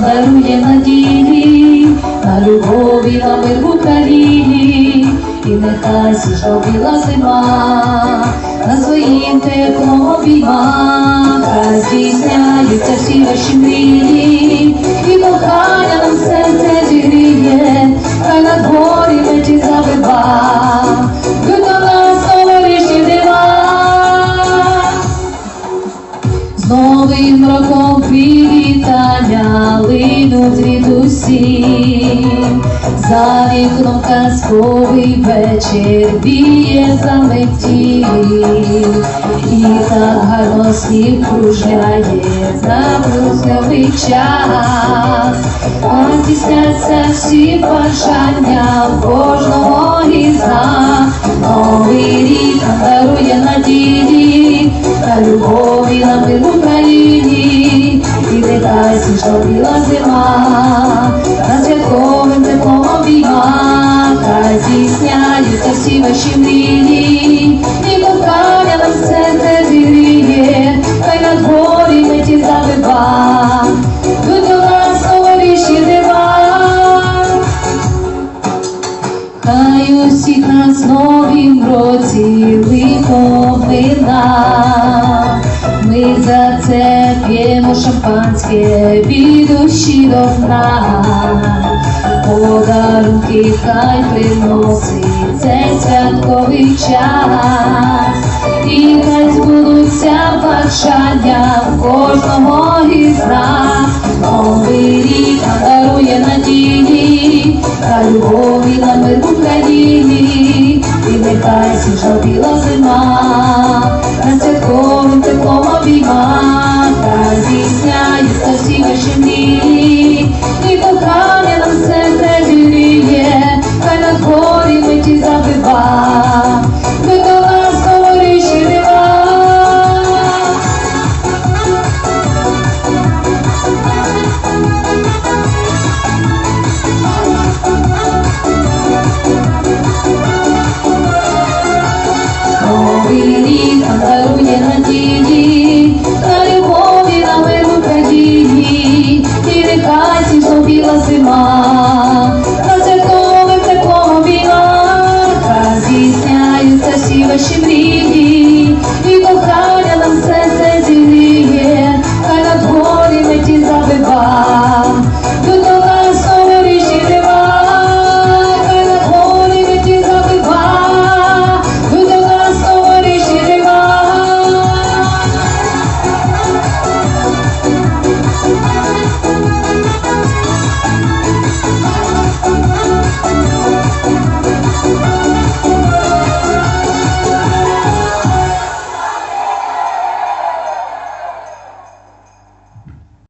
дарує надії, на любові на мир в Україні, і нехай сіжа зима, на своїм теплом обіймах, хай здійсняються всі ваші мрії, і кохання линуть звідусі, за вікном казковий вечір віє заметі, і так гарно сніг кружляє за брусковий час, а здійсняться всі бажання кожного із нас. Новий рік дарує надії та любові біла зима, на святковим теплом обійма, хай здійсняються всі ваші мрії, і кохання нам серце зігріє, хай на дворі меті завива, Йдуть до нас новорічні дива. Хай усіх нас новім році лихо мина. Ми за це п'ємо шампанське від душі до дна. Подарунки хай приносить цей святковий час. І хай збудуться бажання в кожного із нас. Новий рік дарує надії, та любові на мир в Україні, і нехай сніжна біла зима, на святковим теплом обійма, хай здійсняються всі ваші Україні, і біла зима,